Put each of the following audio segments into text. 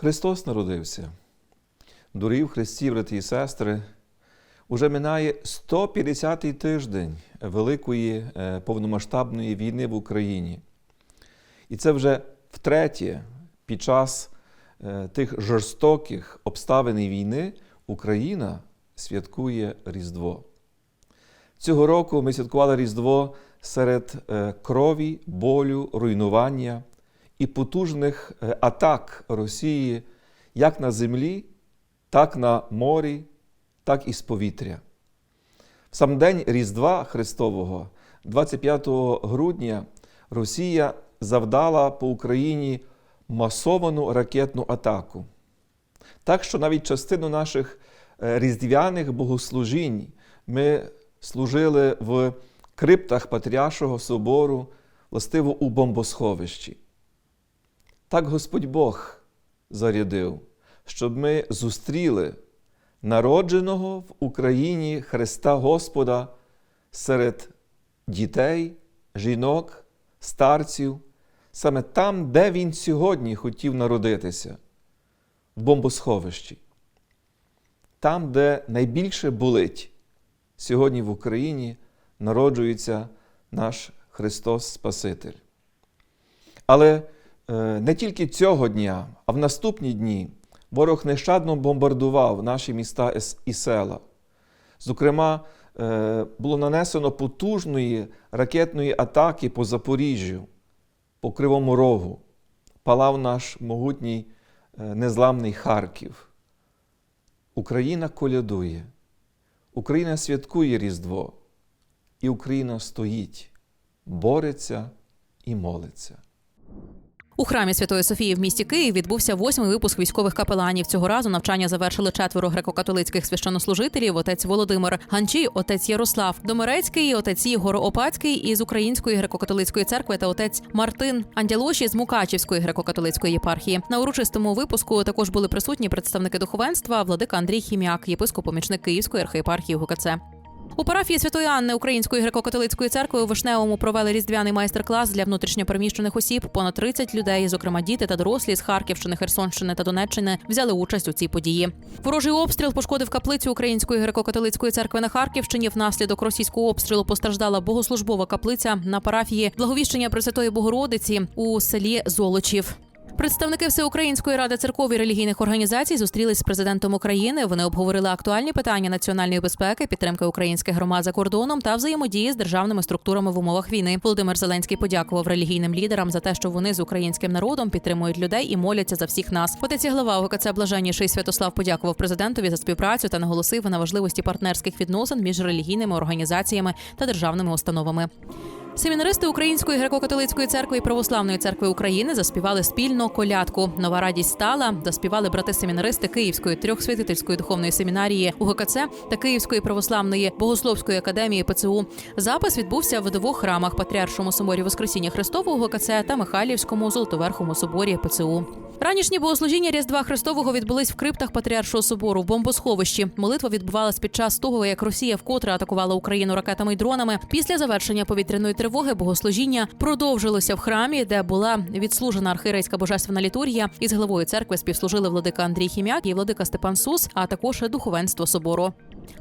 Христос народився. Дорогі в Христі, брати і сестри, уже минає 150-й тиждень Великої е, повномасштабної війни в Україні. І це вже втретє, під час е, тих жорстоких обставин війни Україна святкує Різдво. Цього року ми святкували Різдво серед е, крові, болю, руйнування і потужних е, атак Росії як на землі, так на морі, так і з повітря. В сам день Різдва Христового, 25 грудня, Росія завдала по Україні масовану ракетну атаку. Так що навіть частину наших е, різдвяних богослужінь ми служили в криптах Патріаршого собору, властиво у бомбосховищі. Так Господь Бог зарядив, щоб ми зустріли народженого в Україні Христа Господа серед дітей, жінок, старців, саме там, де Він сьогодні хотів народитися, в бомбосховищі. Там, де найбільше болить, сьогодні в Україні народжується наш Христос Спаситель. Але не тільки цього дня, а в наступні дні ворог нещадно бомбардував наші міста і села. Зокрема, е, було нанесено потужної ракетної атаки по Запоріжжю, по Кривому Рогу. Палав наш могутній е, незламний Харків. Україна колядує, Україна святкує Різдво, і Україна стоїть, бореться і молиться. У храмі Святої Софії в місті Київ відбувся восьмий випуск військових капеланів. Цього разу навчання завершили четверо греко-католицьких священнослужителів: отець Володимир Ганчій, отець Ярослав Домирецький, отець Ігор Опацький із Української греко-католицької церкви та отець Мартин Андялоші з Мукачівської греко-католицької єпархії. На урочистому випуску також були присутні представники духовенства, владика Андрій Хім'як, єпископ-помічник Київської архієпархії ГКЦ. У парафії Святої Анни Української греко-католицької церкви у Вишневому провели різдвяний майстер-клас для внутрішньопереміщених осіб. Понад 30 людей, зокрема діти та дорослі з Харківщини, Херсонщини та Донеччини, взяли участь у цій події. Ворожий обстріл пошкодив каплицю Української греко-католицької церкви на Харківщині. Внаслідок російського обстрілу постраждала богослужбова каплиця на парафії Благовіщення Пресвятої Богородиці у селі Золочів. Представники Всеукраїнської ради церков і релігійних організацій зустрілись з президентом України. Вони обговорили актуальні питання національної безпеки, підтримки українських громад за кордоном та взаємодії з державними структурами в умовах війни. Володимир Зеленський подякував релігійним лідерам за те, що вони з українським народом підтримують людей і моляться за всіх нас. Отець глава ОГКЦ Блаженніший Святослав подякував президентові за співпрацю та наголосив на важливості партнерських відносин між релігійними організаціями та державними установами. Семінаристи Української греко-католицької церкви і православної церкви України заспівали спільно колядку. Нова радість стала. Заспівали брати-семінаристи Київської трьохсвятительської духовної семінарії УГКЦ та Київської православної богословської академії ПЦУ. Запис відбувся в двох храмах: Патріаршому соборі Воскресіння Христового УГКЦ та Михайлівському золотоверхому соборі ПЦУ. Ранішні богослужіння Різдва Христового відбулись в криптах Патріаршого собору в бомбосховищі. Молитва відбувалась під час того, як Росія вкотре атакувала Україну ракетами й дронами. Після завершення повітряної тривоги богослужіння продовжилося в храмі, де була відслужена архиєрейська божественна літургія. Із главою церкви співслужили владика Андрій Хім'як і владика Степан Сус, а також духовенство собору.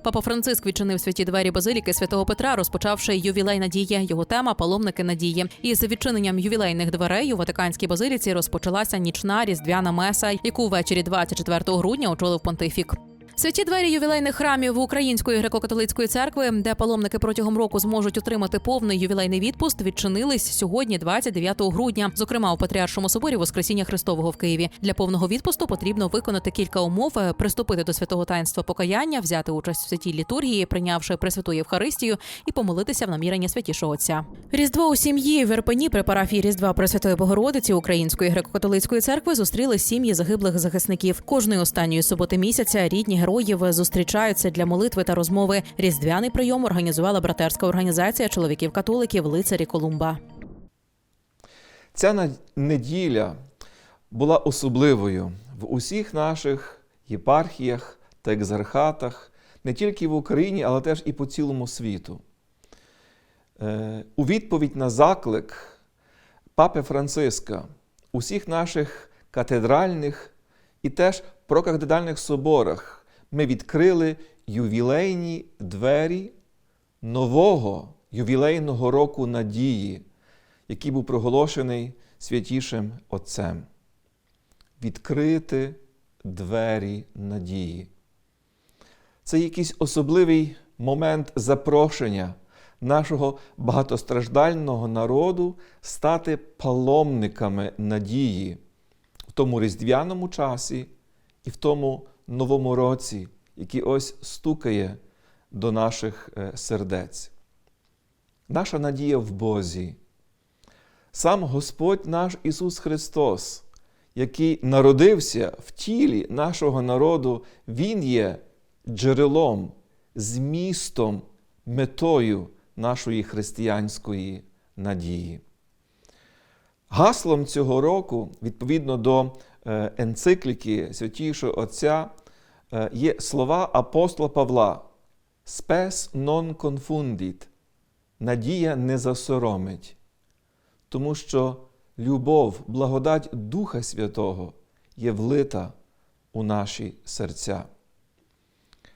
Папа Франциск відчинив святі двері базиліки святого Петра, розпочавши ювілей надії. Його тема паломники надії. Із відчиненням ювілейних дверей у Ватиканській базиліці розпочалася нічна різдвяна меса, яку ввечері 24 грудня очолив понтифік. Святі двері ювілейних храмів Української греко-католицької церкви, де паломники протягом року зможуть отримати повний ювілейний відпуст, відчинились сьогодні, 29 грудня. Зокрема, у Патріаршому соборі Воскресіння Христового в Києві. Для повного відпусту потрібно виконати кілька умов: е, приступити до святого таїнства покаяння, взяти участь в святій літургії, прийнявши Пресвяту Євхаристію і помолитися в намірення святішого отця. Різдво у сім'ї в Ірпені при парафії Різдва Пресвятої Богородиці Української греко-католицької церкви зустріли сім'ї загиблих захисників. Кожної останньої суботи місяця рідні героїв зустрічаються для молитви та розмови. Різдвяний прийом організувала братерська організація чоловіків-католиків лицарі Колумба. Ця неділя була особливою в усіх наших єпархіях та екзархатах, не тільки в Україні, але теж і по цілому світу. Е, У відповідь на заклик Папи Франциска усіх наших катедральних І теж про кафедральних соборах ми відкрили ювілейні двері нового ювілейного року надії, який був проголошений святішим Отцем. Відкрити двері надії. Це якийсь особливий момент запрошення нашого багатостраждального народу стати паломниками надії в тому різдвяному часі і в тому новому році, який ось стукає до наших е, сердець. Наша надія в Бозі. Сам Господь наш Ісус Христос, який народився в тілі нашого народу, Він є джерелом, змістом, метою нашої християнської надії. Гаслом цього року, відповідно до е, енцикліки Святішого Отця, є слова апостола Павла: Spes non confundit, надія не засоромить, тому що любов, благодать Духа Святого є влита у наші серця.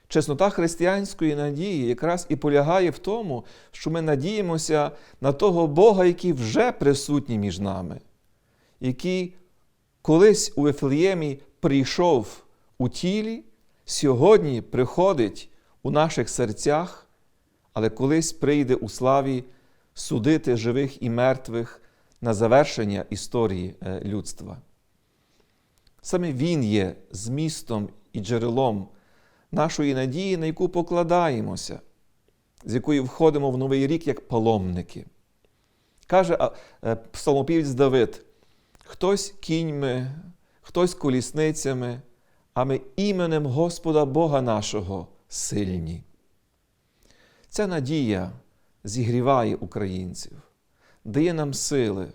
Чеснота християнської надії якраз і полягає в тому, що ми надіємося на того Бога, який вже присутній між нами, який колись у Ефлеємі прийшов у тілі, сьогодні приходить у наших серцях, але колись прийде у славі судити живих і мертвих на завершення історії е, людства. Саме Він є змістом і джерелом нашої надії, на яку покладаємося, з якою входимо в новий рік як паломники. Каже е, псалмопівець Давид: хтось кіньми, хтось колісницями, а ми іменем Господа Бога нашого сильні. Ця надія зігріває українців, дає нам сили,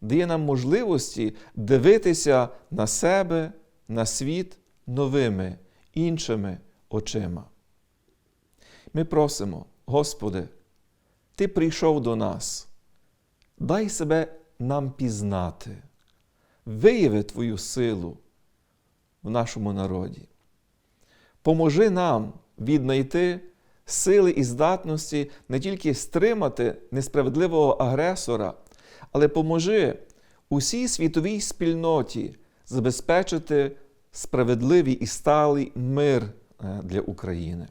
дає нам можливості дивитися на себе, на світ новими, іншими очима. Ми просимо, Господи, Ти прийшов до нас, дай себе нам пізнати, вияви Твою силу в нашому народі. Поможи нам віднайти сили і здатності не тільки стримати несправедливого агресора, але поможи усій світовій спільноті забезпечити справедливий і сталий мир е, для України.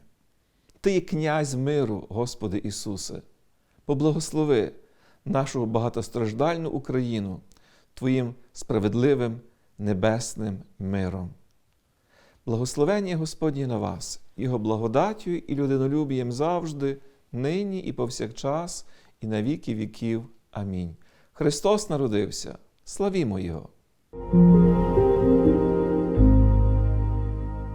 Ти є князь миру, Господи Ісусе, поблагослови нашу багатостраждальну Україну Твоїм справедливим небесним миром. Благословення Господні на вас, Його благодаттю і людинолюбієм завжди, нині і повсякчас, і на віки віків. Амінь. Христос народився. Славімо Його!